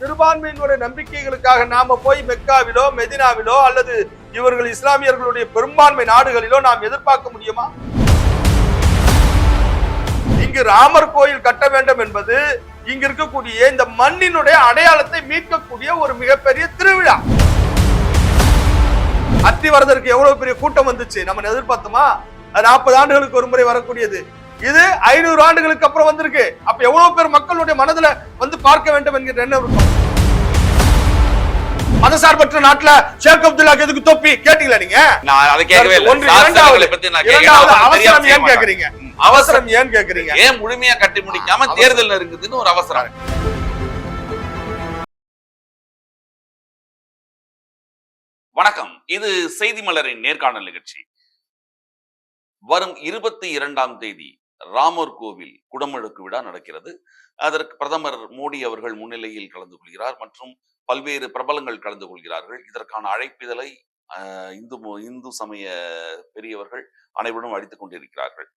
சிறுபான்மையினுடைய நம்பிக்கைகளுக்காக நாம போய் மெக்காவிலோ மெதினாவிலோ அல்லது இவர்கள் இஸ்லாமியர்களுடைய பெரும்பான்மை நாடுகளிலோ நாம் எதிர்பார்க்க முடியுமா? இங்கு ராமர் கோயில் கட்ட வேண்டும் என்பது இங்க இருக்கக்கூடிய இந்த மண்ணினுடைய அடையாளத்தை மீட்கக்கூடிய ஒரு மிகப்பெரிய திருவிழா. அத்திவரதற்கு எவ்வளவு பெரிய கூட்டம் வந்துச்சு? நம்ம எதிர்பார்த்தோமா? அது நாற்பது ஆண்டுகளுக்கு ஒரு முறை வரக்கூடியது. இது ஐநூறு ஆண்டுகளுக்கு அப்புறம் வந்திருக்கு. அப்ப எவ்வளவு பேர் மக்களுடைய மனதுல வந்து பார்க்க வேண்டும் என்கிற எண்ணம் இருக்கும். மதசார்பற்ற நாட்டுல ஷேக் அப்துல்லாக்கு எதுக்கு தொப்பி? கேட்டீங்களா நீங்க? நான் அதை கேட்கவே இல்லை. ஒன்று இரண்டாவது அவசரம் ஏன். கேக்குறீங்க அவசரம் ஏன் கேக்குறீங்க ஏன் முழுமையா கட்டி முடிக்காம. தேர்தல் இருக்குதுன்னு ஒரு அவசரம். வணக்கம். இது செய்தி மலரின் நேர்காணல் நிகழ்ச்சி. வரும் இருபத்தி இரண்டாம் தேதி ராமர் கோவில் குடமுழுக்கு விழா நடக்கிறது. அதற்கு பிரதமர் மோடி அவர்கள் முன்னிலையில் கலந்து கொள்கிறார் மற்றும் பல்வேறு பிரபலங்கள் கலந்து கொள்கிறார்கள். இதற்கான அழைப்பிதழை இந்து இந்து சமய பெரியவர்கள் அனைவரும் அளித்துக் கொண்டிருக்கிறார்கள்.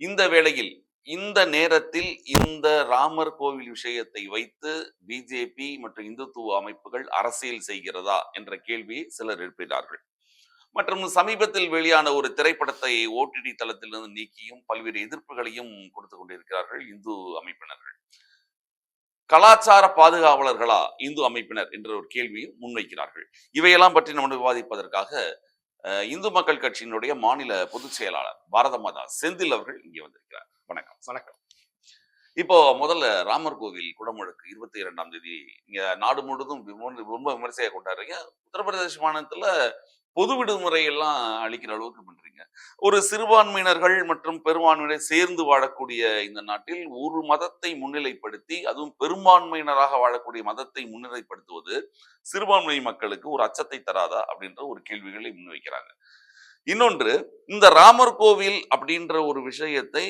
இந்த வேளையில் இந்த நேரத்தில் இந்த ராமர் கோவில் விஷயத்தை வைத்து பிஜேபி மற்றும் இந்துத்துவ அமைப்புகள் அரசியல் செய்கிறதா என்ற கேள்வியை சிலர் எழுப்பினார்கள். மற்றும் சமீபத்தில் வெளியான ஒரு திரைப்படத்தை ஓடிடி தளத்திலிருந்து நீக்கியும் பல்வேறு எதிர்ப்புகளையும் கொடுத்து கொண்டிருக்கிறார்கள் இந்து அமைப்பினர்கள். கலாச்சார பாதுகாவலர்களா இந்து அமைப்பினர் என்ற ஒரு கேள்வியும் முன்வைக்கிறார்கள். இவையெல்லாம் பற்றி நம்ம விவாதிப்பதற்காக இந்து மக்கள் கட்சியினுடைய மாநில பொதுச் செயலாளர் பாரத மாதா செந்தில் அவர்கள் இங்கே வந்திருக்கிறார். வணக்கம். வணக்கம். இப்போ முதல்ல ராமர் கோவில் குடமுழுக்கு இருபத்தி இரண்டாம் தேதி இங்க நாடு முழுவதும் ரொம்ப விமர்சையா கொண்டாடுறீங்க. உத்தரப்பிரதேச மாநிலத்துல பொது விடுமுறை எல்லாம் அளிக்கிற அளவுக்கு பண்றீங்க. ஒரு சிறுபான்மையினர்கள் மற்றும் பெரும்பான்மையினர் சேர்ந்து வாழக்கூடிய இந்த நாட்டில் ஒரு மதத்தை முன்னிலைப்படுத்தி அதுவும் பெரும்பான்மையினராக வாழக்கூடிய மதத்தை முன்னிலைப்படுத்துவது சிறுபான்மை மக்களுக்கு ஒரு அச்சத்தை தராதா அப்படின்ற ஒரு கேள்விகளை முன்வைக்கிறாங்க. இன்னொன்று இந்த ராமர் கோவில் அப்படின்ற ஒரு விஷயத்தை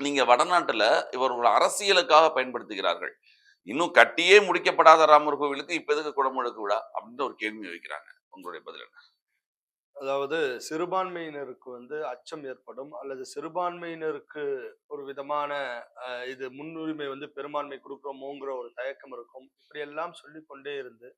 நீங்க வடநாட்டுல இவர் அரசியலுக்காக பயன்படுத்துகிறார்கள். இன்னும் கட்டியே முடிக்கப்படாத ராமர் கோவிலுக்கு இப்ப எதுக்கு குடமுழுக்கு விழா அப்படின்ற ஒரு கேள்வி வைக்கிறாங்க. உங்களுடைய பதில் என்ன? அதாவது சிறுபான்மையினருக்கு வந்து அச்சம் ஏற்படும் அல்லது சிறுபான்மையினருக்கு ஒரு விதமான இது முன்னுரிமை வந்து பெரும்பான்மை கொடுக்குறோமோங்கிற ஒரு தயக்கம் இருக்கும். இப்படியெல்லாம் சொல்லிக்கொண்டே இருந்து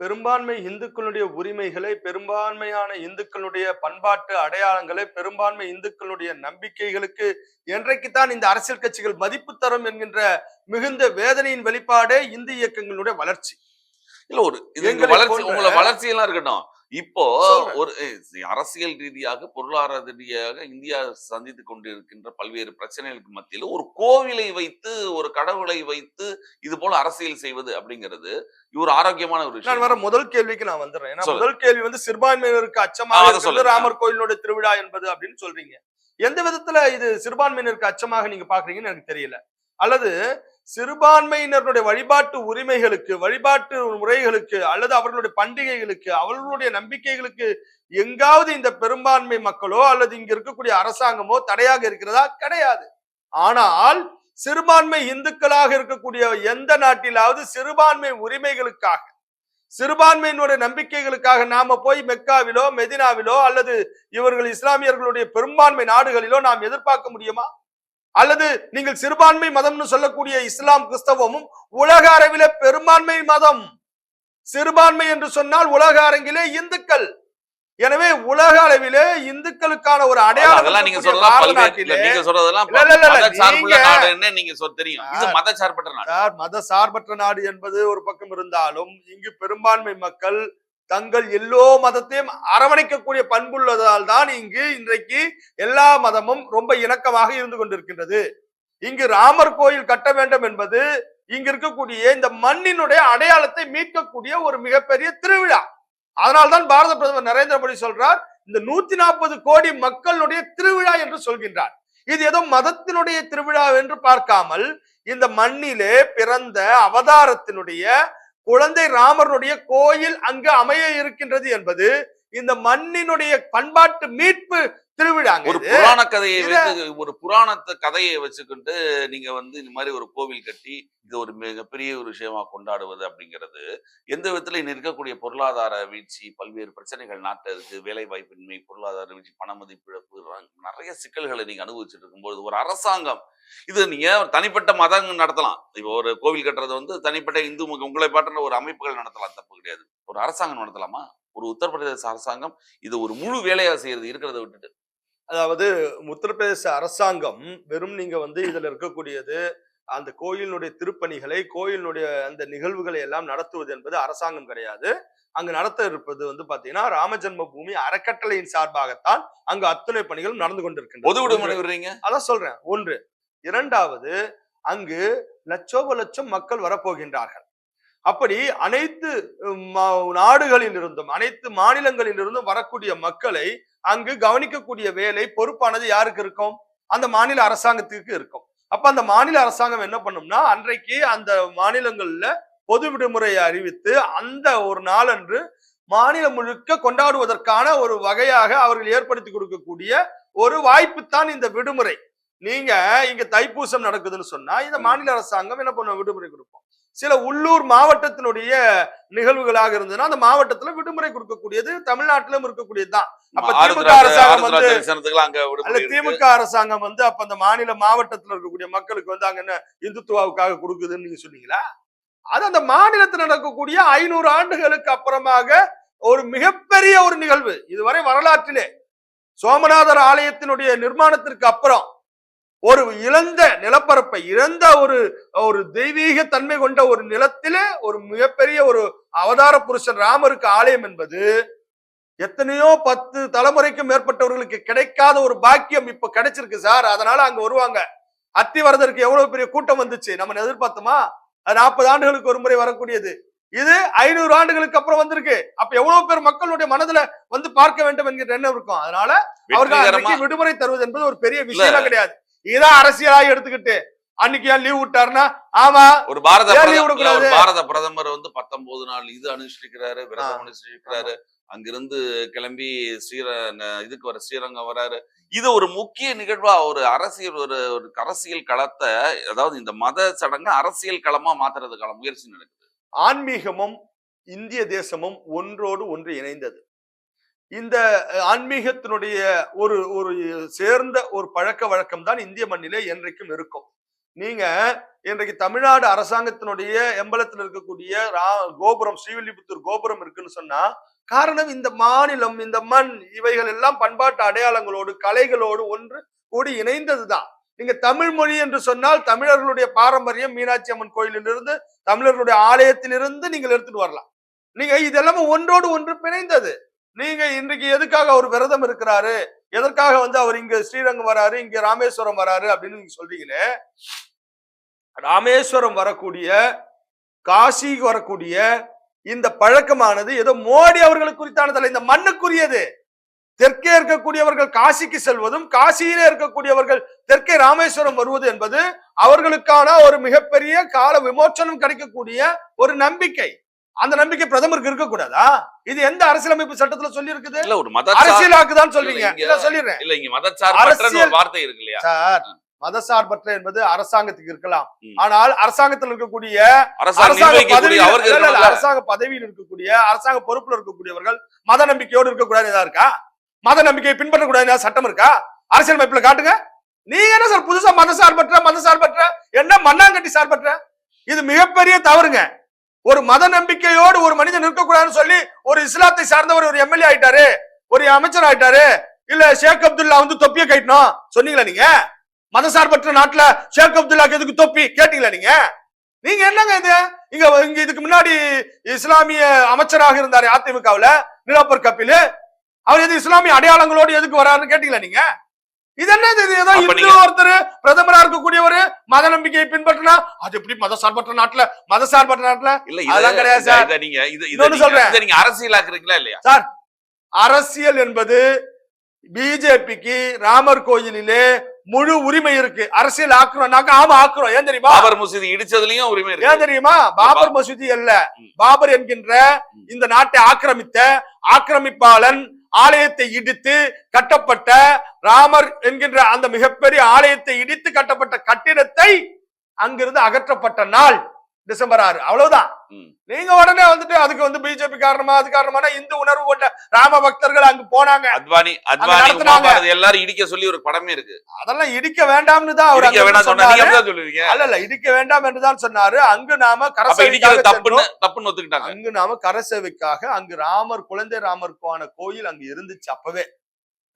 பெரும்பான்மை இந்துக்களுடைய உரிமைகளை பெரும்பான்மையான இந்துக்களுடைய பண்பாட்டு அடையாளங்களை பெரும்பான்மை இந்துக்களுடைய நம்பிக்கைகளுக்கு என்றைக்குத்தான் இந்த அரசியல் கட்சிகள் மதிப்பு தரும் என்கின்ற மிகுந்த வேதனையின் வெளிப்பாடே இந்து இயக்கங்களுடைய வளர்ச்சி. இல்ல ஒரு இது வளர்ச்சி உங்களை வளர்ச்சி எல்லாம் இருக்கட்டும் இப்போ. ஒரு அரசியல் ரீதியாக பொருளாதார ரீதியாக இந்தியா சந்தித்துக் கொண்டிருக்கின்ற பல்வேறு பிரச்சனைகளுக்கு மத்தியில ஒரு கோவிலை வைத்து ஒரு கடவுளை வைத்து இது போல அரசியல் செய்வது அப்படிங்கிறது ஒரு ஆரோக்கியமான ஒரு விஷயம் வர முதல் கேள்விக்கு நான் வந்துடுறேன் ஏன்னா. முதல் கேள்வி வந்து சிறுபான்மையினருக்கு அச்சமாக. ராமர் கோயிலோட திருவிழா என்பது அப்படின்னு சொல்றீங்க எந்த விதத்துல இது சிறுபான்மையினருக்கு அச்சமாக நீங்க பாக்குறீங்கன்னு எனக்கு தெரியல அல்லது சிறுபான்மையினருடைய வழிபாட்டு உரிமைகளுக்கு வழிபாட்டு முறைகளுக்கு அல்லது அவர்களுடைய பண்டிகைகளுக்கு அவர்களுடைய நம்பிக்கைகளுக்கு எங்காவது இந்த பெரும்பான்மை மக்களோ அல்லது இங்க இருக்கக்கூடிய அரசாங்கமோ தடையாக இருக்கிறதா? கிடையாது. ஆனால் சிறுபான்மை இந்துக்களாக இருக்கக்கூடிய எந்த நாட்டிலாவது சிறுபான்மை உரிமைகளுக்காக சிறுபான்மையினுடைய நம்பிக்கைகளுக்காக நாம போய் மெக்காவிலோ மெதினாவிலோ அல்லது இவர்கள் இஸ்லாமியர்களுடைய பெரும்பான்மை நாடுகளிலோ நாம் எதிர்பார்க்க முடியுமா? அல்லது நீங்கள் சிறுபான்மை மதம்னு சொல்லக்கூடிய இஸ்லாம் கிறிஸ்தவமும் உலக அளவிலே பெரும்பான்மை மதம். சிறுபான்மை என்று சொன்னால் உலக அரங்கிலே இந்துக்கள். எனவே உலக அளவிலே இந்துக்களுக்கான ஒரு அடையாளம் அதெல்லாம் நீங்க சொல்லலாம் நீங்க சொல்றதெல்லாம் சொல் தெரியும். இது சார். மதச்சார்பற்ற நாடு. மத சார்பற்ற நாடு என்பது ஒரு பக்கம் இருந்தாலும் இங்கு பெரும்பான்மை மக்கள் தங்கள் எல்லோ மதத்தையும் அரவணைக்கக்கூடிய பண்புள்ளதால் தான் இங்கு இன்றைக்கு எல்லா மதமும் ரொம்ப இணக்கமாக இருந்து கொண்டிருக்கின்றது. இங்கு ராமர் கோயில் கட்ட வேண்டும் என்பது இங்கு இருக்கக்கூடிய இந்த மண்ணினுடைய அடையாளத்தை மீட்கக்கூடிய ஒரு மிகப்பெரிய திருவிழா. அதனால்தான் பாரத பிரதமர் நரேந்திர மோடி சொல்றார் இந்த நூத்தி நாற்பது கோடி மக்களுடைய திருவிழா என்று சொல்கின்றார். இது ஏதோ மதத்தினுடைய திருவிழா என்று பார்க்காமல் இந்த மண்ணிலே பிறந்த அவதாரத்தினுடைய குழந்தை ராமருடைய கோயில் அங்கு அமைய இருக்கின்றது என்பது இந்த மண்ணினுடைய பண்பாட்டு மீட்பு திருவிழாங்க ஒரு. புராண கதையை வைத்து ஒரு புராணத்தை கதையை வச்சுக்கிட்டு நீங்க வந்து இந்த மாதிரி ஒரு கோவில் கட்டி இது ஒரு மிகப்பெரிய ஒரு விஷயமா கொண்டாடுவது அப்படிங்கிறது எந்த விதத்துல இன்னும் இருக்கக்கூடிய பொருளாதார வீழ்ச்சி பல்வேறு பிரச்சனைகள் நாட்டில் இருக்கு வேலை வாய்ப்பின்மை பொருளாதார வீழ்ச்சி பண மதிப்பிழப்பு நிறைய சிக்கல்களை நீங்க அனுபவிச்சுட்டு இருக்கும்போது ஒரு அரசாங்கம் இது நீங்க தனிப்பட்ட மதங்கள் நடத்தலாம்? இப்போ ஒரு கோவில் கட்டுறது வந்து தனிப்பட்ட இந்து உங்களை பாட்டுற ஒரு அமைப்புகள் நடத்தலாம் தப்பு கிடையாது. ஒரு அரசாங்கம் நடத்தலாமா? ஒரு உத்தரப்பிரதேச அரசாங்கம் இது ஒரு முழு வேலையா செய்யறது இருக்கிறத விட்டுட்டு அதாவது உத்தரப்பிரதேச அரசாங்கம் வெறும் நீங்க வந்து இதுல இருக்கக்கூடியது அந்த கோயிலினுடைய திருப்பணிகளை கோயிலினுடைய அந்த நிகழ்வுகளை எல்லாம் நடத்துவது என்பது அரசாங்கம் கிடையாது. அங்கு நடத்த இருப்பது வந்து பாத்தீங்கன்னா ராமஜென்ம பூமி அறக்கட்டளையின் சார்பாகத்தான் அங்கு அத்துணை பணிகளும் நடந்து கொண்டிருக்கின்றன. பொது விடுமுறை விடுறீங்க? அதான் சொல்றேன். ஒன்று இரண்டாவது அங்கு லட்சோப லட்சம் மக்கள் வரப்போகின்றார்கள். அப்படி அனைத்து நாடுகளில் இருந்தும் அனைத்து மாநிலங்களில் இருந்தும் வரக்கூடிய மக்களை அங்கு கவனிக்கக்கூடிய வேலை பொறுப்பானது யாருக்கு இருக்கும்? அந்த மாநில அரசாங்கத்திற்கு இருக்கும். அப்ப அந்த மாநில அரசாங்கம் என்ன பண்ணும்னா அன்றைக்கு அந்த மாநிலங்கள்ல பொது விடுமுறையை அறிவித்து அந்த ஒரு நாளன்று மாநிலம் முழுக்க கொண்டாடுவதற்கான ஒரு வகையாக அவர்கள் ஏற்படுத்தி கொடுக்கக்கூடிய ஒரு வாய்ப்பு தான் இந்த விடுமுறை. நீங்க இங்க தைப்பூசம் நடக்குதுன்னு சொன்னா இந்த மாநில அரசாங்கம் என்ன பண்ண விடுமுறை கொடுப்போம். சில உள்ளூர் மாவட்டத்தினுடைய நிகழ்வுகளாக இருந்ததுன்னா அந்த மாவட்டத்துல விடுமுறை கொடுக்கக்கூடியது தமிழ்நாட்டிலும் இருக்கக்கூடியதுதான். அப்ப ஆறு திமுக அரசாங்கம் வந்து-. திமுக அரசாங்கம் வந்து அப்ப அந்த மாநில மாவட்டத்துல இருக்கக்கூடிய மக்களுக்கு வந்து அங்க என்ன இந்துத்துவாவுக்காக கொடுக்குதுன்னு நீங்க சொன்னீங்களா? அது அந்த மாநிலத்தில் நடக்கக்கூடிய ஐநூறு ஆண்டுகளுக்கு அப்புறமாக ஒரு மிகப்பெரிய ஒரு நிகழ்வு. இதுவரை வரலாற்றிலே சோமநாதர் ஆலயத்தினுடைய நிர்மாணத்திற்கு அப்புறம் ஒரு இழந்த நிலப்பரப்பை இழந்த ஒரு ஒரு தெய்வீக தன்மை கொண்ட ஒரு நிலத்திலே ஒரு மிகப்பெரிய ஒரு அவதார புருஷன் ராமருக்கு ஆலயம் என்பது எத்தனையோ பத்து தலைமுறைக்கும் மேற்பட்டவர்களுக்கு கிடைக்காத ஒரு பாக்கியம் இப்ப கிடைச்சிருக்கு சார். அதனால அங்க வருவாங்க. அத்திவரதற்கு எவ்வளவு பெரிய கூட்டம் வந்துச்சு? நம்ம எதிர்பார்த்தோமா? அது நாற்பது ஆண்டுகளுக்கு ஒரு முறை வரக்கூடியது. இது ஐநூறு ஆண்டுகளுக்கு அப்புறம் வந்திருக்கு. அப்ப எவ்வளவு பேர் மக்களுடைய மனதுல வந்து பார்க்க வேண்டும் என்கிற எண்ணம் இருக்கும். அதனால அவர்கள் விடுமுறை தருவது என்பது ஒரு பெரிய விஷயம் கிடையாது. இதான் அரசியலாக எடுத்துக்கிட்டு. அன்னைக்கு ஏன் லீவ் விட்டாருன்னா ஆமா ஒரு பாரத? ஒரு பாரத பிரதமர் வந்து பத்தொன்பது நாள் இது அனுஷ்டிக்கிறாரு விரதம். அனுஷ்டிக்கிறாரு. அங்கிருந்து கிளம்பி ஸ்ரீர இதுக்கு வர ஸ்ரீரங்கம் வராரு. இது ஒரு முக்கிய நிகழ்வா ஒரு அரசியல் ஒரு ஒரு அரசியல் களத்தை அதாவது இந்த மத சடங்கு அரசியல் களமா மாத்துறதுக்கான முயற்சி நடக்குது. ஆன்மீகமும் இந்திய தேசமும் ஒன்றோடு ஒன்று இணைந்தது. இந்த ஆன்மீகத்தினுடைய ஒரு ஒரு சேர்ந்த ஒரு பழக்க வழக்கம் தான் இந்திய மண்ணிலே என்றைக்கும் இருக்கும். நீங்க இன்றைக்கு தமிழ்நாடு அரசாங்கத்தினுடைய எம்பலத்தில் இருக்கக்கூடிய ரா- கோபுரம் ஸ்ரீவில்லிபுத்தூர் கோபுரம் இருக்குன்னு சொன்னா காரணம் இந்த மாநிலம் இந்த மண் இவைகள் எல்லாம் பண்பாட்டு அடையாளங்களோடு கலைகளோடு ஒன்று கூடி இணைந்ததுதான் நீங்க தமிழ் மொழி என்று சொன்னால் தமிழர்களுடைய பாரம்பரியம் மீனாட்சி அம்மன் கோயிலிலிருந்து தமிழர்களுடைய ஆலயத்திலிருந்து நீங்கள் எடுத்துட்டு வரலாம். நீங்க இதெல்லாமே ஒன்றோடு ஒன்று பிணைந்தது. நீங்க இன்றைக்கு எதுக்காக அவர் விரதம் இருக்கிறாரு? எதற்காக வந்து அவர் இங்க ஸ்ரீரங்கம் வராரு? இங்க ராமேஸ்வரம் வராரு அப்படின்னு நீங்க சொல்றீங்களே? ராமேஸ்வரம் வரக்கூடிய காசிக்கு வரக்கூடிய இந்த பழக்கமானது ஏதோ மோடி அவர்களுக்கு குறித்தானதல்ல இந்த மண்ணுக்குரியது. தெற்கே இருக்கக்கூடியவர்கள் காசிக்கு செல்வதும் காசியிலே இருக்கக்கூடியவர்கள் தெற்கே ராமேஸ்வரம் வருவது என்பது அவர்களுக்கான ஒரு மிகப்பெரிய கால விமோச்சனம் கிடைக்கக்கூடிய ஒரு நம்பிக்கை. அந்த நம்பிக்கை பிரதமருக்கு இருக்கக்கூடாதா? இது எந்த அரசியலமைப்பு சட்டத்துல சொல்லி இருக்குது இல்ல ஒரு மத அரசியலாக்குதான் சொல்றீங்க. நான் சொல்லிடுறேன். இல்ல இங்க மதச்சார்பற்ற வார்த்தை இருக்கு இல்லையா? சார் மதசார்பற்ற என்பது அரசாங்கத்துக்கு இருக்கலாம். ஆனால் அரசாங்கத்தில் இருக்கக்கூடிய அரசாங்க பதவியில் இல்ல, இல்ல? அரசாங்க பதவியில் இருக்கக்கூடிய அரசாங்க பொறுப்புல இருக்கக்கூடியவர்கள் மத நம்பிக்கையோடு இருக்கக்கூடாது ஏதா இருக்கா? மத நம்பிக்கையை பின்பற்றக்கூடாது ஏதாவது சட்டம் இருக்கா? அரசியல் அமைப்புல காட்டுங்க. நீங்க என்ன சார் புதுசா மத சார்பற்ற மத சார்பற்ற என்ன மண்ணாங்கட்டி சார்பற்ற? இது மிகப்பெரிய தவறுங்க. ஒரு மத நம்பிக்கையோடு ஒரு மனிதன் இருக்கக்கூடாதுன்னு சொல்லி ஒரு இஸ்லாத்தை சார்ந்தவர் ஒரு எம்எல்ஏ ஆயிட்டாரு ஒரு அமைச்சர் ஆயிட்டாரு இல்ல ஷேக் அப்துல்லா வந்து தொப்பியை கட்டணும் சொன்னீங்களா நீங்க? மதசார்பற்ற நாட்டுல ஷேக் அப்துல்லாக்கு எதுக்கு தொப்பி? கேட்டீங்களா நீங்க? நீங்க என்னங்க இது? இங்க இங்க இதுக்கு முன்னாடி இஸ்லாமிய அமைச்சராக இருந்தாரு அதிமுகவுல நிலப்பர் கபில் அவர் எது இஸ்லாமிய அடையாளங்களோடு எதுக்கு வராருன்னு கேட்டீங்களா நீங்க? இது என்ன இது? ஏதோ இந்து ஒருத்தர் பிரதமரா இருக்கக்கூடியவர் மத நம்பிக்கையை பின்பற்றினா அது எப்படி மத சார்பற்ற நாட்டுல மத சார்பற்ற நாட்டுல? இல்ல அதெல்லாம் இது- கிடையாது சார். நீங்க இது இத சொல்றேன். நீங்க அரசியலாக்குறீங்களா இல்லையா? அரசியல் என்பது பிஜேபிக்கு ராமர் கோயிலிலே முழு உரிமை இருக்கு. அரசியல் ஆக்குறோம் நாங்க ஆமா ஆக்குறோம். ஏன் தெரியுமா? பாபர் மசூதி இடிச்சதுலயும் உரிமை ஏன் இருக்கு தெரியுமா பாபர் மசூதி அல்ல. பாபர் என்கின்ற. இந்த நாட்டை ஆக்கிரமித்த ஆக்கிரமிப்பாளன் ஆலயத்தை இடித்து கட்டப்பட்ட ராமர் என்கின்ற அந்த மிகப்பெரிய ஆலயத்தை இடித்து கட்டப்பட்ட கட்டிடத்தை அங்கிருந்து அகற்றப்பட்ட நாள். டிசம்பர் ஆறு. அவ்வளவுதான். நீங்க உடனே வந்துட்டு அதுக்கு வந்து பிஜேபி காரணமா அது காரணமான இந்து உணர்வு கொண்ட ராம பக்தர்கள் அங்கு போனாங்க. அத்வானி அத்வானி எல்லாரும் இடிக்க சொல்லி ஒரு படமே இருக்கு. அதெல்லாம் இடிக்க வேண்டாம்னு தான் அவர் சொல்லுவீங்க? அல்ல இல்ல இடிக்க வேண்டாம் என்றுதான் சொன்னாரு. அங்கு நாம கரசேவைக்காக தப்புன்னு ஒத்துக்கிட்டாங்க. அங்கு நாம கரசேவைக்காக அங்கு ராமர் குழந்தை ராமருக்கான கோயில் அங்கு இருந்துச்சு அப்பவே.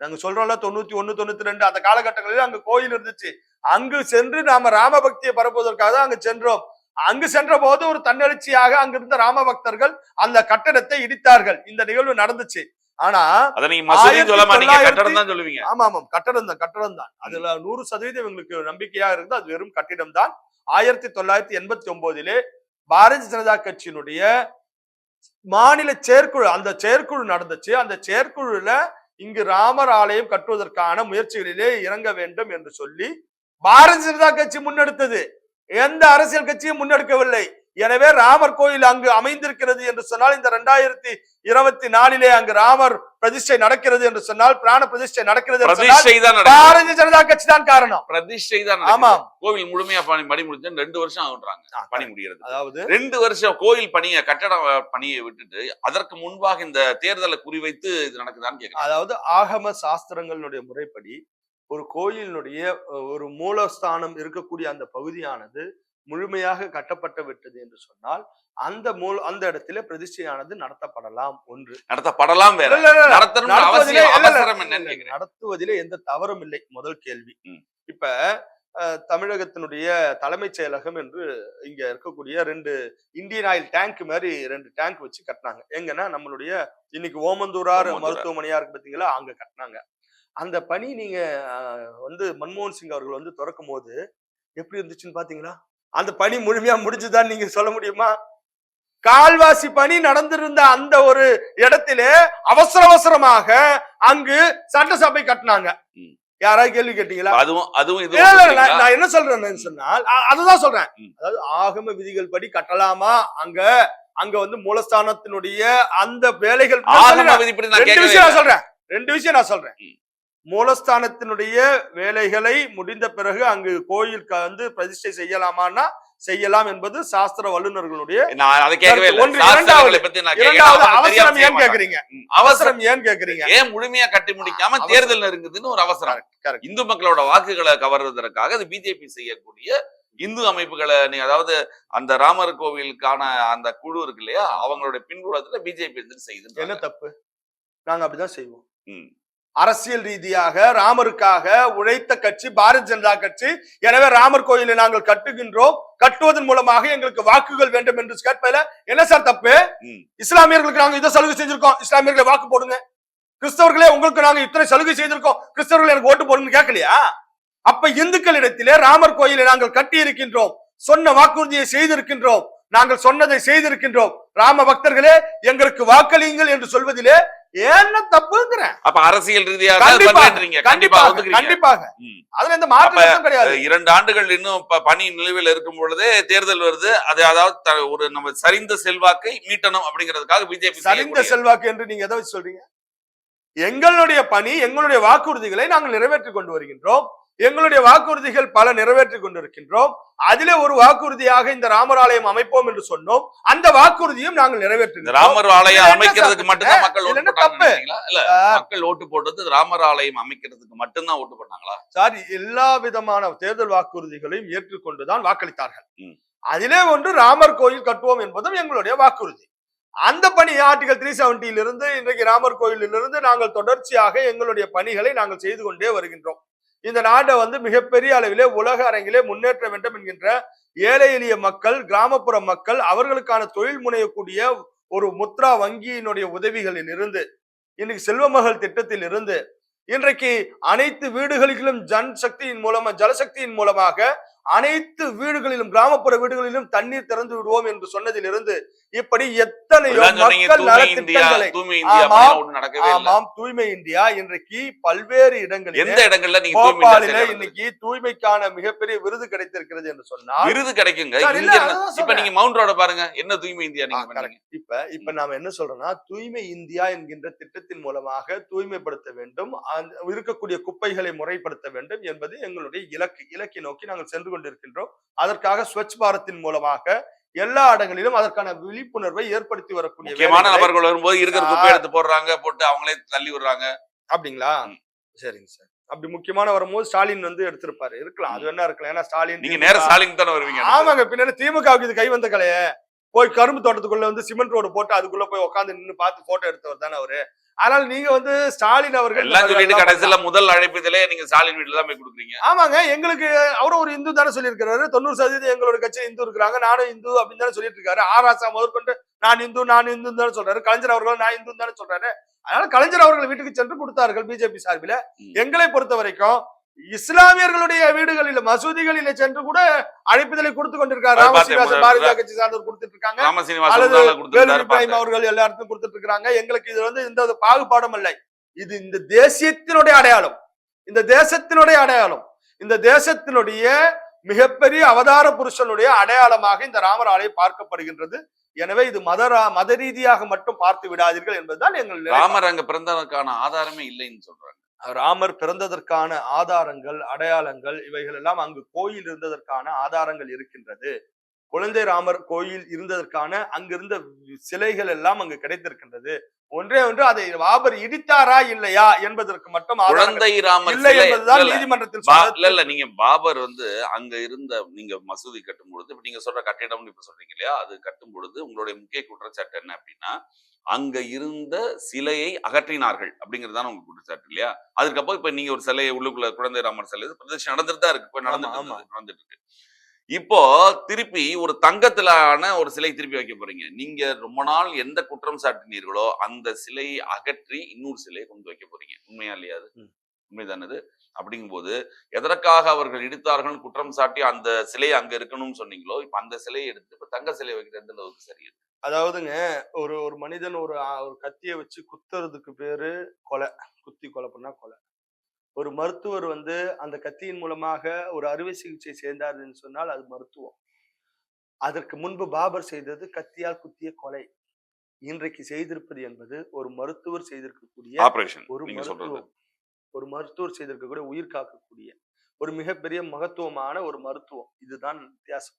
நாங்க சொல்றோம்ல தொண்ணூத்தி ஒண்ணு தொண்ணூத்தி ரெண்டு அந்த காலகட்டங்களில் அங்கு கோயில் இருந்துச்சு. அங்கு சென்று நாம ராம பக்தியை பரப்புவதற்காக தான் அங்கு சென்றோம். அங்கு சென்ற போது ஒரு தன்னெழுச்சியாக அங்கிருந்த ராம பக்தர்கள் அந்த கட்டடத்தை இடித்தார்கள். இந்த நிகழ்வு நடந்துச்சு. ஆனா சொல்லுவீங்க. ஆமா ஆமாம். கட்டடம் தான் கட்டடம் தான். அதுல நூறு சதவீதம் இவங்களுக்கு நம்பிக்கையா இருந்து அது வெறும் கட்டிடம் தான். ஆயிரத்தி தொள்ளாயிரத்தி எண்பத்தி ஒன்பதிலே பாரதிய ஜனதா கட்சியினுடைய மாநில செயற்குழு அந்த செயற்குழு நடந்துச்சு. அந்த செயற்குழுல இங்கு ராமர் ஆலயம் கட்டுவதற்கான முயற்சிகளிலே இறங்க வேண்டும் என்று சொல்லி பாரதிய ஜனதா கட்சி முன்னெடுத்தது. எந்த அரசியல் கட்சியும் முன்னெடுக்கவில்லை. எனவே ராமர் கோயில் அங்கு அமைந்திருக்கிறது என்று சொன்னால் இந்த ரெண்டாயிரத்தி இருபத்தி நாலிலே அங்கு ராமர் பிரதிஷ்டை நடக்கிறது என்று சொன்னால் பிராண பிரதிஷ்டை நடக்கிறது பாரதிய ஜனதா கட்சி தான் காரணம். பிரதிஷ்டை தான். ஆமாம். கோவில் முழுமையா பணி பணி முடிஞ்சு ரெண்டு வருஷம் ஆகுன்றாங்க பணி முடிகிறது அதாவது ரெண்டு வருஷம் கோயில் பணியை கட்டட பணியை விட்டுட்டு அதற்கு முன்பாக இந்த தேர்தலை குறிவைத்து இது நடக்குதான்னு கேக்குறேன். அதாவது ஆகம சாஸ்திரங்களுடைய முறைப்படி ஒரு கோயிலினுடைய ஒரு மூலஸ்தானம் இருக்கக்கூடிய அந்த பகுதியானது முழுமையாக கட்டப்பட்டு விட்டது என்று சொன்னால் அந்த மூல அந்த இடத்திலே பிரதிஷ்டையானது நடத்தப்படலாம் ஒன்று. நடத்தப்படலாம் வேற. நடத்துவதிலே எந்த தவறும் இல்லை. முதல் கேள்வி. இப்ப தமிழகத்தினுடைய தலைமைச் செயலகம் என்று இங்க இருக்கக்கூடிய ரெண்டு இந்தியன் ஆயில் டேங்க் மாதிரி ரெண்டு டேங்க் வச்சு கட்டினாங்க. எங்கன்னா நம்மளுடைய இன்னைக்கு ஓமந்தூரார் ஓமந்தூரார். மருத்துவமனையா இருக்கு பாத்தீங்களா? அங்க கட்டினாங்க. அந்த பணி நீங்க வந்து மன்மோகன் சிங் அவர்கள் வந்து திறக்கும் போது எப்படி இருந்துச்சுன்னு பாத்தீங்களா அந்த பணி முழுமையா முடிஞ்சுதான்னு நீங்க சொல்ல முடியுமா கால்வாசி பணி நடந்திருந்த அந்த ஒரு இடத்திலே அவசர அவசரமாக அங்கு சட்டசபை கட்டினாங்க. யாராவது கேள்வி கேட்டீங்களா அதுவும் அதுவும் நான் என்ன சொல்றேன்னு சொன்னால் அதுதான் சொல்றேன். அதாவது ஆகம விதிகள் படி கட்டலாமா அங்க அங்க வந்து மூலஸ்தானத்தினுடைய அந்த வேலைகள் நான் ஆகம சொல்றேன். விதிப்படி நான் ரெண்டு விஷயம். நான் சொல்றேன் ரெண்டு விஷயம் நான் சொல்றேன். மூலஸ்தானத்தினுடைய வேலைகளை முடிந்த பிறகு அங்கு கோயில் வந்து பிரதிஷ்டை செய்யலாமான்னா செய்யலாம் என்பது சாஸ்திர வல்லுநர்களுடைய அவசரம் ஏன். கேக்குறீங்க அவசரம் ஏன் கேக்குறீங்க ஏன் முழுமையா கட்டி முடிக்காம. தேர்தல் நெருங்குதுன்னு ஒரு அவசரம். இந்து மக்களோட வாக்குகளை கவர்வதற்காக அது பிஜேபி செய்யக்கூடிய இந்து அமைப்புகளை நீ அதாவது அந்த ராமர் கோவிலுக்கான அந்த குழு இருக்கு இல்லையா அவங்களுடைய பின்புலத்துல பிஜேபி இருந்து என்ன செய்யுது தப்பு? நாங்க அப்படிதான் செய்வோம். ம். அரசியல் ரீதியாக ராமருக்காக உழைத்த கட்சி பாரதிய ஜனதா கட்சி. எனவே ராமர் கோயிலை நாங்கள் கட்டுகின்றோம். கட்டுவதன் மூலமாக எங்களுக்கு வாக்குகள் வேண்டும் என்று கேட்பதில என்ன சார் தப்பு. இஸ்லாமியர்களுக்கு நாங்க இதை சலுகை செஞ்சிருக்கோம். இஸ்லாமியர்களை வாக்கு போடுங்க. கிறிஸ்தவர்களே உங்களுக்கு நாங்க இத்தனை சலுகை செய்திருக்கோம். கிறிஸ்தவர்கள் எனக்கு ஓட்டு போடுங்கன்னு கேட்கலையா? அப்ப இந்துக்களிடத்திலே ராமர் கோயிலை நாங்கள் கட்டி இருக்கின்றோம் சொன்ன வாக்குறுதியை செய்திருக்கின்றோம். நாங்கள் சொன்னதை செய்திருக்கின்றோம். ராம பக்தர்களே எங்களுக்கு வாக்களியுங்கள் என்று சொல்வதிலே என்ன தப்புங்கிறேன் அப்ப அரசியல் ரீதியாக கண்டிப்பாக, கண்டிப்பாக. அதுல எந்த மாற்று அப்ப, கருத்தும் கிடையாது இரண்டு ஆண்டுகள் இன்னும் பணி நிலுவையில் இருக்கும் பொழுதே தேர்தல் வருது. அது அதாவது ஒரு நம்ம சரிந்த செல்வாக்கை மீட்டணும் அப்படிங்கிறதுக்காக பிஜேபி சரிந்த செல்வாக்கு என்று நீங்க எதை வச்சு சொல்றீங்க? எங்களுடைய பணி எங்களுடைய வாக்குறுதிகளை நாங்கள் நிறைவேற்றிக் கொண்டு வருகின்றோம். எங்களுடைய வாக்குறுதிகள் பல நிறைவேற்றிக் கொண்டிருக்கின்றோம் அதிலே ஒரு வாக்குறுதியாக இந்த ராமர் ஆலயம் அமைப்போம் என்று சொன்னோம் அந்த வாக்குறுதியும் நாங்கள் நிறைவேற்றுகிறோம் ராமர் ஆலயம் அமைக்கிறதுக்கு? மட்டும்தான் மக்கள் இதுல ஓட்டு என்ன போட்டாங்கன்னு தப்பு? நினைக்கிறீங்களா? இல்ல மக்கள் ஓட்டு போட்டது ராமர் ஆலயம் அமைக்கிறதுக்கு மட்டும்தான் ஓட்டு போட்டாங்களா சார் எல்லா விதமான தேர்தல் வாக்குறுதிகளையும் ஏற்றுக்கொண்டுதான் வாக்களித்தார்கள். அதிலே ஒன்று ராமர் கோயில் கட்டுவோம் என்பதும் எங்களுடைய வாக்குறுதி அந்த பணி ஆர்டிகல் த்ரீ இருந்து இன்றைக்கு ராமர் கோயிலிலிருந்து நாங்கள் தொடர்ச்சியாக எங்களுடைய பணிகளை நாங்கள் செய்து கொண்டே வருகின்றோம் இந்த நாட்டை வந்து மிகப்பெரிய அளவிலே உலக அரங்கிலே முன்னேற்ற வேண்டும் என்கின்ற ஏழை எளிய மக்கள் கிராமப்புற மக்கள் அவர்களுக்கான தொழில் முனையக்கூடிய ஒரு முத்ரா வங்கியினுடைய உதவிகளில் இருந்து இன்னைக்கு செல்வமகள் திட்டத்தில் இருந்து இன்றைக்கு அனைத்து வீடுகளிலும் ஜன் சக்தியின் மூலமா ஜலசக்தியின் மூலமாக அனைத்து வீடுகளிலும் கிராமப்புற வீடுகளிலும் தண்ணீர் திறந்து விடுவோம் என்று சொன்னதிலிருந்து இப்படி எத்தனையோ மக்கள் நலத்திட்டங்களை தூய்மை இந்தியா ஆமாம். தூய்மை இன்றைக்கு பல்வேறு இடங்களில் எந்த இடங்கள்ல நீங்க போபாலில? இன்னைக்கு தூய்மைக்கான மிகப்பெரிய விருது கிடைத்திருக்கிறது என்று சொன்னால் விருது கிடைக்குங்க இப்ப. நீங்க மவுண்ட் ரோட பாருங்க என்ன தூய்மை இந்தியா நீங்க. இப்ப இப்ப நாம என்ன சொல்றோம்னா தூய்மை இந்தியா என்கின்ற திட்டத்தின் மூலமாக தூய்மைப்படுத்த வேண்டும் இருக்கக்கூடிய குப்பைகளை முறைப்படுத்த வேண்டும் என்பது எங்களுடைய இலக்கு இலக்கை நோக்கி நாங்கள் சென்று கொண்டிருக்கின்றோம் அதற்காக ஸ்வச் பாரத்தின் மூலமாக எல்லா இடங்களிலும் அதற்கான விழிப்புணர்வை ஏற்படுத்தி வரக்கூடிய முக்கியமான நபர்கள் வரும்போது இருக்கிற. குப்பை எடுத்து போடுறாங்க போட்டு அவங்களே தள்ளி விடுறாங்க. அப்படிங்களா. சரிங்க சார். அப்படி முக்கியமான வரும்போது ஸ்டாலின் வந்து எடுத்திருப்பாரு. இருக்கலாம். அது வேணா இருக்கலாம். ஏன்னா ஸ்டாலின் நீங்க திமுக நேர ஸ்டாலின் தானே வருவீங்க ஆமாங்க. பின்னாடி திமுகவுக்கு இது கை வந்த கலையே போய் கரும்பு தோட்டத்துக்குள்ள வந்து சிமெண்ட் ரோடு போட்டு அதுக்குள்ள போய் உட்காந்து நின்னு பார்த்து போட்டோ எடுத்தவர் தானே அவரு. அதனால நீங்க வந்து ஸ்டாலின் அவர்கள் கடைசியில முதல் அழைப்பதிலே நீங்க ஸ்டாலின் வீட்டுல தான் போய் கொடுக்குறீங்க. ஆமாங்க எங்களுக்கு அவரும் ஒரு இந்து தானே சொல்லியிருக்கிறாரு. தொண்ணூறு சதவீதம் எங்களோட கட்சி இந்து இருக்கிறாங்க. நானும் இந்து அப்படின்னு தானே சொல்லிட்டு இருக்காரு ஆராசா முதற்கொண்டு நான் இந்து நான் இந்து தானே சொல்றாரு. கலைஞர் அவர்கள் நான் இந்து தானே சொல்றாரு. அதனால கலைஞர் அவர்கள் வீட்டுக்கு சென்று கொடுத்தார்கள் பிஜேபி சார்பில். எங்களை பொறுத்த வரைக்கும் இஸ்லாமியர்களுடைய வீடுகளில் மசூதிகளில சென்று கூட அழைப்புதலை கொடுத்து கொண்டிருக்காரு. ராமசீனிவாசன். பாரதிய கட்சி சார்ந்தவர் கொடுத்துட்டு இருக்காங்க அல்லது இப்ராஹிம். அவர்கள் எல்லா இடத்துக்கும் கொடுத்துட்டு இருக்காங்க எங்களுக்கு இது வந்து இந்த பாகுபாடும் இல்லை. இது இந்த தேசியத்தினுடைய அடையாளம். இந்த தேசத்தினுடைய அடையாளம். இந்த தேசத்தினுடைய மிகப்பெரிய அவதார புருஷனுடைய அடையாளமாக இந்த ராமர் ஆலயம் பார்க்கப்படுகின்றது. எனவே இது மத மத ரீதியாக மட்டும் பார்த்து விடாதீர்கள் என்பதுதான் எங்கள். ராமர் அங்க பிறந்ததற்கான ஆதாரமே இல்லைன்னு சொல்றாங்க. ராமர் பிறந்ததற்கான ஆதாரங்கள் அடையாளங்கள் இவைகள் எல்லாம் அங்கு கோயில் இருந்ததற்கான ஆதாரங்கள் இருக்கின்றது. குழந்தை ராமர் கோயில் இருந்ததற்கான அங்கிருந்த சிலைகள் எல்லாம் அங்கு கிடைத்திருக்கின்றது. ஒன்றே ஒன்று அதை பாபர் இடித்தாரா இல்லையா என்பதற்கு மட்டும் குழந்தை ராமர் இல்லை என்பதுதான் நீதிமன்றத்தில். இல்ல இல்ல. நீங்க பாபர் வந்து அங்க இருந்த நீங்க மசூதி கட்டும் பொழுது இப்ப நீங்க சொல்ற கட்டிடம்னு இப்ப சொல்றீங்க இல்லையா? அது கட்டும் பொழுது உங்களுடைய முக்கிய குற்றச்சாட்டு என்ன அப்படின்னா அங்க இருந்த சிலையை அகற்றினார்கள் அப்படிங்கிறது தான் உங்க குற்றச்சாட்டு இல்லையா? அதுக்கப்புறம் இப்ப நீங்க ஒரு சிலையை உள்ளுக்குள்ள குழந்தை ராமர் சிலை பிரதட்சணம் நடந்துட்டு தான் இருக்கு. இப்ப நடந்துட்டு இருக்கு. இப்போ திருப்பி ஒரு தங்கத்திலான ஒரு சிலை திருப்பி வைக்க போறீங்க. நீங்க ரொம்ப நாள் எந்த குற்றம் சாட்டினீர்களோ அந்த சிலையை அகற்றி இன்னொரு சிலையை கொண்டு வைக்க போறீங்க. உண்மையா இல்லையா அது? ம். உண்மைதானது அப்படிங்கும்போது எதற்காக அவர்கள் இடித்தார்கள் குற்றம் சாட்டி அந்த சிலை அங்க இருக்கணும்னு சொன்னீங்களோ இப்ப அந்த சிலையை எடுத்து இப்ப தங்க சிலை வைக்கிற எந்த அளவுக்கு சரி? அதாவதுங்க ஒரு ஒரு மனிதன் ஒரு ஒரு கத்தியை வச்சு குத்துறதுக்கு பேரு கொலை. குத்தி கொலை பண்ணா கொலை. ஒரு மருத்துவர் வந்து அந்த கத்தியின் மூலமாக ஒரு அறுவை சிகிச்சை செய்தார்னு சொன்னால் அது மருத்துவம். அதற்கு முன்பு பாபர் செய்தது கத்தியால் குத்திய கொலை. இன்றைக்கு செய்திருப்பது என்பது ஒரு மருத்துவர் செய்திருக்கக்கூடிய ஆபரேஷன் ஒரு மருத்துவம். ஒரு மருத்துவர் செய்திருக்கக்கூடிய உயிர் காக்கக்கூடிய ஒரு மிகப்பெரிய மகத்துவமான ஒரு மருத்துவம். இதுதான் வித்தியாசம்.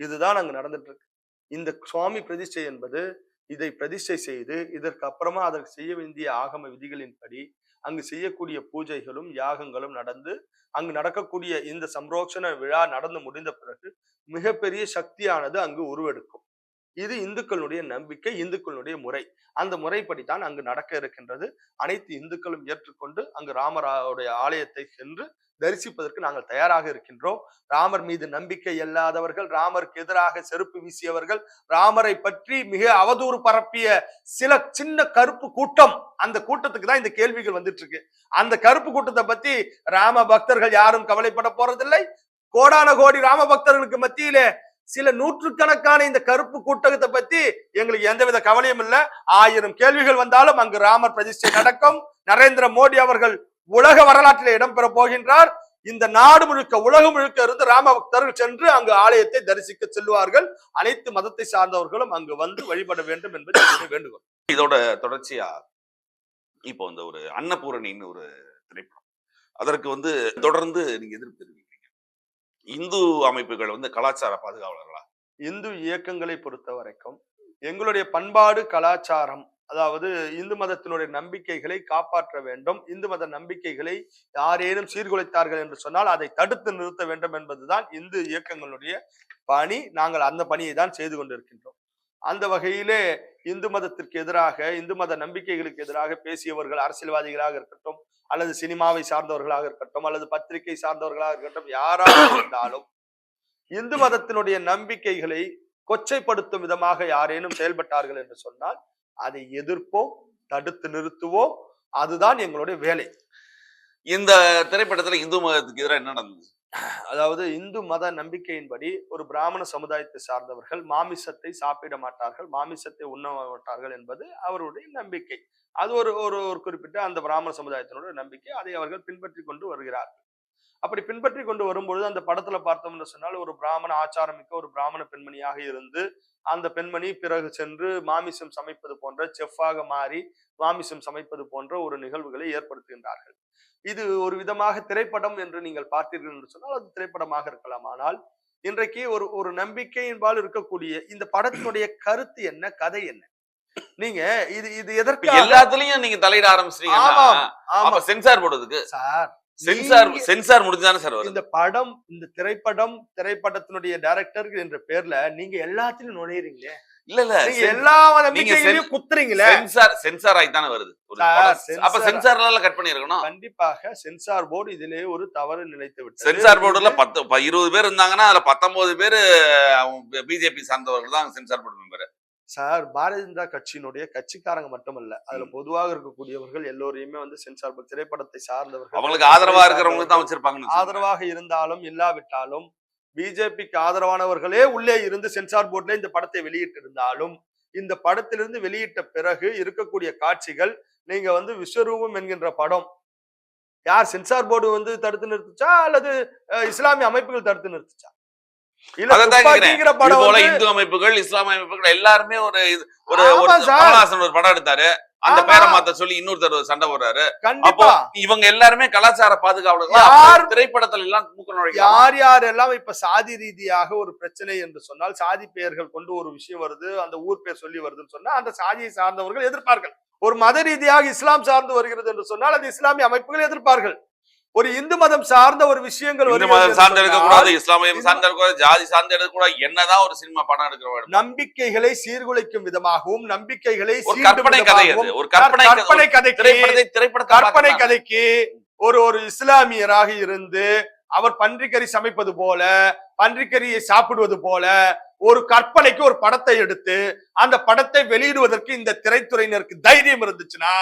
இதுதான் அங்கு நடந்துட்டு இருக்கு. இந்த சுவாமி பிரதிஷ்டை என்பது இதை பிரதிஷ்டை செய்து இதற்கு அப்புறமா அதற்கு செய்ய வேண்டிய ஆகம விதிகளின்படி அங்கு செய்யக்கூடிய பூஜைகளும் யாகங்களும் நடந்து அங்கு நடக்கக்கூடிய இந்த சம்ரோக்ஷண விழா நடந்து முடிந்த பிறகு மிகப்பெரிய சக்தியானது அங்கு உருவெடுக்கும். இது இந்துக்களுடைய நம்பிக்கை இந்துக்களுடைய முறை. அந்த முறைப்படித்தான் அங்கு நடக்க இருக்கின்றது. அனைத்து இந்துக்களும் ஏற்றுக்கொண்டு அங்கு ராமராவுடைய ஆலயத்தை சென்று தரிசிப்பதற்கு நாங்கள் தயாராக இருக்கின்றோம். ராமர் மீது நம்பிக்கை இல்லாதவர்கள் ராமருக்கு எதிராக செருப்பு வீசியவர்கள் ராமரை பற்றி மிக அவதூறு பரப்பிய சில சின்ன கருப்பு கூட்டம் அந்த கூட்டத்துக்கு தான் இந்த கேள்விகள் வந்துட்டு இருக்கு அந்த கருப்பு கூட்டத்தை பத்தி ராம பக்தர்கள் யாரும் கவலைப்பட போறதில்லை. கோடான கோடி ராம பக்தர்களுக்கு மத்தியிலே சில நூற்றுக்கணக்கான இந்த கருப்பு கூட்டத்தை பத்தி எங்களுக்கு எந்தவித கவலையும் இல்ல. ஆயிரம் கேள்விகள் வந்தாலும் அங்கு ராமர் பிரதிஷ்டை நடக்கும். நரேந்திர மோடி அவர்கள் உலக வரலாற்றில் இடம்பெற போகின்றார். இந்த நாடு முழுக்க உலகம் முழுக்க இருந்து ராம பக்தர்கள் சென்று அங்கு ஆலயத்தை தரிசிக்க செல்வார்கள் அனைத்து மதத்தை சார்ந்தவர்களும் அங்கு வந்து வழிபட வேண்டும் என்பது வேண்டுகோள். இதோட தொடர்ச்சியா இப்போ இந்த ஒரு அன்னபூரணின்னு ஒரு திரைப்படம். அதற்கு வந்து தொடர்ந்து நீங்க எதிர்ப்பு தெரிவிக்கிறீங்க இந்து அமைப்புகள் வந்து கலாச்சார பாதுகாவலர்களா? இந்து இயக்கங்களை பொறுத்த வரைக்கும் எங்களுடைய பண்பாடு கலாச்சாரம் அதாவது இந்து மதத்தினுடைய நம்பிக்கைகளை காப்பாற்ற வேண்டும். இந்து மத நம்பிக்கைகளை யாரேனும் சீர்குலைத்தார்கள் என்று சொன்னால் அதை தடுத்து நிறுத்த வேண்டும் என்பதுதான் இந்து இயக்கங்களுடைய பணி. நாங்கள் அந்த பணியை தான் செய்து கொண்டிருக்கின்றோம். அந்த வகையிலே இந்து மதத்திற்கு எதிராக இந்து மத நம்பிக்கைகளுக்கு எதிராக பேசியவர்கள் அரசியல்வாதிகளாக இருக்கட்டும் அல்லது சினிமாவை சார்ந்தவர்களாக இருக்கட்டும் அல்லது பத்திரிகை சார்ந்தவர்களாக இருக்கட்டும் யாராக இருந்தாலும் இந்து மதத்தினுடைய நம்பிக்கைகளை கொச்சைப்படுத்தும் விதமாக யாரேனும் செயல்பட்டார்கள் என்று சொன்னால் அதை எதிர்ப்போம் தடுத்து நிறுத்துவோம் அதுதான் எங்களுடைய வேலை. இந்த திரைப்படத்துல இந்து மதத்துக்கு எதிராக என்ன நடந்தது? அதாவது இந்து மத நம்பிக்கையின்படி ஒரு பிராமண சமுதாயத்தை சார்ந்தவர்கள் மாமிசத்தை சாப்பிட மாட்டார்கள் மாமிசத்தை உண்ண மாட்டார்கள் என்பது அவருடைய நம்பிக்கை. அது ஒரு ஒரு ஒரு குறிப்பிட்ட அந்த பிராமண சமுதாயத்தினுடைய நம்பிக்கை. அதை அவர்கள் பின்பற்றி கொண்டு வருகிறார்கள். அப்படி பின்பற்றி கொண்டு வரும்பொழுது அந்த படத்துல பார்த்தோம்னு சொன்னால் ஒரு பிராமண ஆச்சாரமிக்க ஒரு பிராமண பெண்மணியாக இருந்து அந்த பெண்மணி பிறகு சென்று மாமிசம் சமைப்பது போன்ற செஃப்பாக மாறி மாமிசம் சமைப்பது போன்ற ஒரு நிகழ்வுகளை ஏற்படுத்துகின்றார்கள். இது ஒரு விதமாக திரைப்படம் என்று நீங்கள் பார்த்தீர்கள் என்று சொன்னால் அது திரைப்படமாக இருக்கலாம். ஆனால் இன்றைக்கு ஒரு ஒரு நம்பிக்கையின்பால் இருக்கக்கூடிய இந்த படத்தினுடைய கருத்து என்ன கதை என்ன? நீங்க இது இது எதற்கு எல்லாத்துலயும் நீங்க தலையிட ஆரம்பிச்சிட்டீங்கன்னா ஆமாம் அப்ப ஆமா சென்சார் போடுறதுக்கு. சார் சென்சார் சென்சார் முடிஞ்சானே சார் வருது? இந்த படம் இந்த திரைப்படம் திரைப்படத்தினுடைய டைரக்டர் என்ற பேர்ல நீங்க எல்லாத்திலும் நுழையிறீங்களே? இல்ல இல்ல. எல்லா நம்பிக்கைகளையும் குத்துறீங்களே? சென்சார் சென்சார் ஆகி வருது. சார், படம். அப்ப சென்சார் சென்சார்ல கட் பண்ணிருக்கணும் கண்டிப்பாக சென்சார் போர்டு இதிலே ஒரு தவறு நிலைத்து விட்டது. சென்சார் போர்டுல பத்து இருபது பேர் இருந்தாங்கன்னா அதுல பத்தொன்பது பேர் பிஜேபி சார்ந்தவர்கள் தான் censor board member. Sir Bharatiya Janata கட்சியினுடைய கட்சிக்காரங்க மட்டுமல்ல அதுல. பொதுவாக இருக்கக்கூடியவர்கள் எல்லோரையுமே வந்து சென்சார் போர்டு திரைப்படத்தை சார்ந்தவர்கள் அவங்களுக்கு ஆதரவா இருக்கிறவங்க தான் வச்சிருப்பாங்க ஆதரவாக இருந்தாலும் இல்லாவிட்டாலும் பிஜேபிக்கு ஆதரவானவர்களே உள்ளே இருந்து சென்சார் போர்டுல இந்த படத்தை வெளியிட்டு இருந்தாலும் இந்த படத்திலிருந்து வெளியிட்ட பிறகு இருக்கக்கூடிய காட்சிகள் நீங்க வந்து விஸ்வரூபம் என்கின்ற படம் யார் சென்சார் போர்டு வந்து தடுத்து நிறுத்துச்சா அல்லது இஸ்லாமிய அமைப்புகள் தடுத்து நிறுத்துச்சா இந்து அமைப்புகள் இஸ்லாமிய அமைப்புகள் எல்லாருமே ஒரு ஒரு ஒரு சார். கமலஹாசன் ஒரு படம் எடுத்தாரு அந்த. பேரை மாத்த சொல்லி இன்னொருத்தர் சண்டை போடுறாரு அப்போ கண்டிப்பா இவங்க எல்லாருமே கலாச்சார பாதுகாவலர்கள் யார்? திரைப்படத்துல எல்லாம் நுழைக்கலாம் யார் யாரெல்லாம் இப்ப சாதி ரீதியாக ஒரு பிரச்சனை என்று சொன்னால் சாதி பெயர்கள் கொண்டு ஒரு விஷயம் வருது அந்த ஊர் பேர் சொல்லி வருதுன்னு சொன்னா அந்த சாதியை சார்ந்தவர்கள் எதிர்ப்பார்கள் ஒரு மத ரீதியாக இஸ்லாம் சார்ந்து வருகிறது என்று சொன்னால் அது இஸ்லாமிய அமைப்புகள் எதிர்ப்பார்கள் ஒரு இந்து மதம் சார்ந்த ஒரு விஷயங்கள் இந்து வருகிறது மதம் சார்ந்து எடுக்க சொன்னால் கூடாது இஸ்லாமியம் சார்ந்து எடுக்க கூடாது ஜாதி சார்ந்து எடுக்க கூடாது என்னதான் ஒரு சினிமா படம் எடுக்கிற நம்பிக்கைகளை சீர்குலைக்கும் விதமாகவும் நம்பிக்கைகளை ஒரு கற்பனை கதை ஒரு கற்பனை. கற்பனை கதைக்கு திரைப்படத்தை கற்பனை. கதைக்கு ஒரு ஒரு இஸ்லாமியராக இருந்து அவர் பன்றிக்கறி சமைப்பது போல பன்றிக்கறியை சாப்பிடுவது போல ஒரு கற்பனைக்கு ஒரு படத்தை எடுத்து அந்த படத்தை வெளியிடுவதற்கு இந்த திரைத்துறையினருக்கு தைரியம் இருந்துச்சுன்னா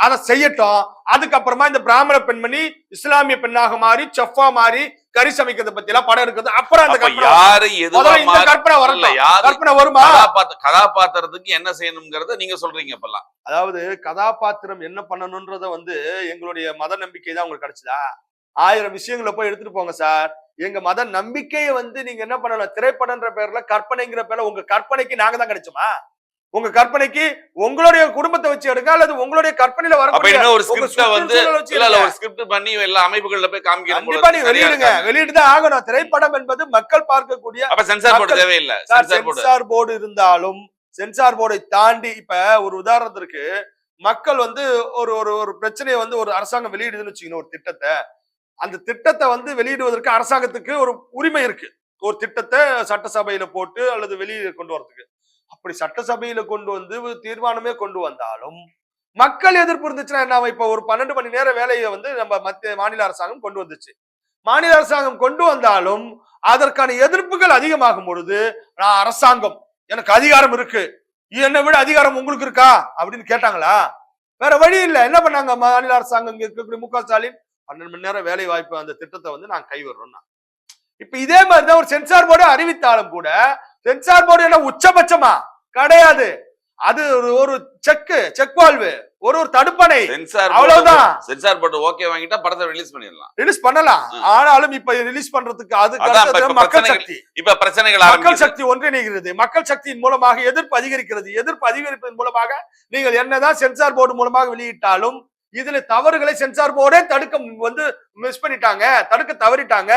அதை செய்யட்டும். அதுக்கப்புறமா இந்த பிராமண பெண்மணி இஸ்லாமிய பெண்ணாக மாறி செஃப்பா மாறி கறி சமைக்கிறத பத்தி எல்லாம் படம் எடுக்கிறது அப்புறம் அந்த யாரு எதுவா முதல்ல இந்த மாறி- கற்பனை வரல கற்பனை வருமா? கதாபாத்திர கதாபாத்திரத்துக்கு என்ன செய்யணுங்கிறத நீங்க சொல்றீங்க இப்பெல்லாம். அதாவது கதாபாத்திரம் என்ன பண்ணணும்ன்றத வந்து எங்களுடைய மத நம்பிக்கை தான் உங்களுக்கு கிடைச்சதா? ஆயிரம் விஷயங்களை போய் எடுத்துட்டு போங்க சார். எங்க மத நம்பிக்கையை வந்து நீங்க என்ன பண்ணலாம்? திரைப்படம்ன்ற பேர்ல கற்பனைங்கிற பேர்ல உங்க கற்பனைக்கு நாங்க தான் கிடைச்சோமா? உங்க கற்பனைக்கு உங்களுடைய குடும்பத்தை வச்சு எடுங்க அல்லது உங்களுடைய கற்பனையில இனிமே ஒரு ஸ்கிரிப்ட வந்து இல்ல. ஒரு ஸ்கிரிப்ட் பண்ணி எல்லா அமைப்புகள்ல போய் காமிக்கணும் கண்டிப்பா சரியா வெளியிடுங்க. வெளியிட்டு தான் ஆகணும். திரைப்படம் என்பது மக்கள் பார்க்கக்கூடிய அப்ப சென்சார் போர்டு தேவையில்லை. Sir censor board censor board இருந்தாலும் சென்சார் போர்டை தாண்டி இப்ப ஒரு உதாரணத்திற்கு மக்கள் வந்து ஒரு ஒரு ஒரு பிரச்சனையை வந்து ஒரு அரசாங்கம் வெளியிடுதுன்னு வச்சுக்கணும் ஒரு திட்டத்தை. அந்த திட்டத்தை வந்து வெளியிடுவதற்கு அரசாங்கத்துக்கு ஒரு உரிமை இருக்கு. ஒரு திட்டத்தை சட்டசபையில போட்டு அல்லது வெளியே கொண்டு வரதுக்கு. அப்படி சட்டசபையில கொண்டு வந்து தீர்மானமே கொண்டு வந்தாலும் மக்கள் எதிர்ப்பு இருந்துச்சுன்னா என்ன இப்ப ஒரு பன்னெண்டு மணி நேர வேலையை வந்து நம்ம மத்திய மாநில அரசாங்கம் கொண்டு வந்துச்சு. மாநில அரசாங்கம் கொண்டு வந்தாலும் அதற்கான எதிர்ப்புகள் அதிகமாகும் பொழுது நான் அரசாங்கம் எனக்கு அதிகாரம் இருக்கு. என்னை விட அதிகாரம் உங்களுக்கு இருக்கா? அப்படின்னு கேட்டாங்களா? வேற வழி இல்ல. என்ன பண்ணாங்க? மாநில அரசாங்கம் இருக்கக்கூடிய மு க ஸ்டாலின் பன்னெண்டு மணி நேரம் வேலை வாய்ப்பு அந்த திட்டத்தை வந்து நான் கைவிடுறோம்னா இப்ப இதே மாதிரிதான் ஒரு சென்சார் போர்டு அறிவித்தாலும் கூட சென்சார் போர்டு என்ன உச்சபட்சமா? கிடையாது. அது ஒரு ஒரு செக்கு செக் வால்வு ஒரு ஒரு தடுப்பணை. சென்சார் அவ்வளவுதான். சென்சார் போர்டு ஓகே வாங்கிட்டா படத்தை ரிலீஸ் பண்ணிடலாம். ரிலீஸ் பண்ணலாம். ஆனாலும் இப்ப ரிலீஸ் பண்றதுக்கு அது மக்கள் சக்தி. இப்ப பிரச்சனைகள் மக்கள் சக்தி ஒன்றிணைகிறது. மக்கள் சக்தியின் மூலமாக எதிர்ப்பு அதிகரிக்கிறது. எதிர்ப்பு அதிகரிப்பதன் மூலமாக நீங்கள் என்னதான் சென்சார் போர்டு மூலமாக வெளியிட்டாலும் இதுல தவறுகளை சென்சார் போர்டே தடுக்க வந்து மிஸ் பண்ணிட்டாங்க தடுக்க தவறிட்டாங்க.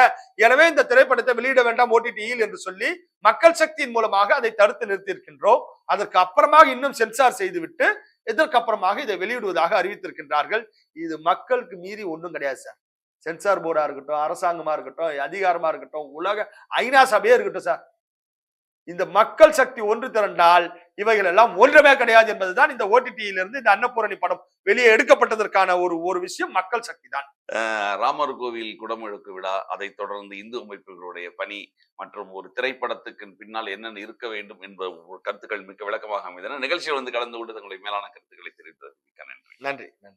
எனவே இந்த திரைப்படத்தை வெளியிட வேண்டாம் ஓடிடியில் என்று சொல்லி மக்கள் சக்தியின் மூலமாக அதை தடுத்து நிறுத்தியிருக்கின்றோம். அதற்கு அப்புறமாக இன்னும் சென்சார் செய்துவிட்டு இதற்கு அப்புறமாக இதை வெளியிடுவதாக அறிவித்திருக்கின்றார்கள். இது மக்களுக்கு மீறி ஒன்றும் கிடையாது சார். சென்சார் போர்டா இருக்கட்டும் அரசாங்கமா இருக்கட்டும் அதிகாரமா இருக்கட்டும் உலக ஐநா சபையே இருக்கட்டும் சார். இந்த மக்கள் சக்தி ஒன்று திரண்டால் இவைகள் எல்லாம் ஒன்றுமே கிடையாது என்பதுதான் இந்த ஓடிடியிலிருந்து இந்த அன்னபூரணி படம் வெளியே எடுக்கப்பட்டதற்கான ஒரு ஒரு விஷயம் மக்கள் சக்தி தான். ராமர் கோவில் குடமுழுக்கு விழா அதைத் தொடர்ந்து இந்து அமைப்புகளுடைய பணி மற்றும் ஒரு திரைப்படத்துக்கு பின்னால் என்னென்ன இருக்க வேண்டும் என்ப கருத்துக்கள் மிக்க விளக்கமாக அமைந்தன. நிகழ்ச்சியில் வந்து கலந்து கொண்டு தங்களுடைய மேலான கருத்துக்களை தெரிவித்ததற்கு மிக்க நன்றி நன்றி.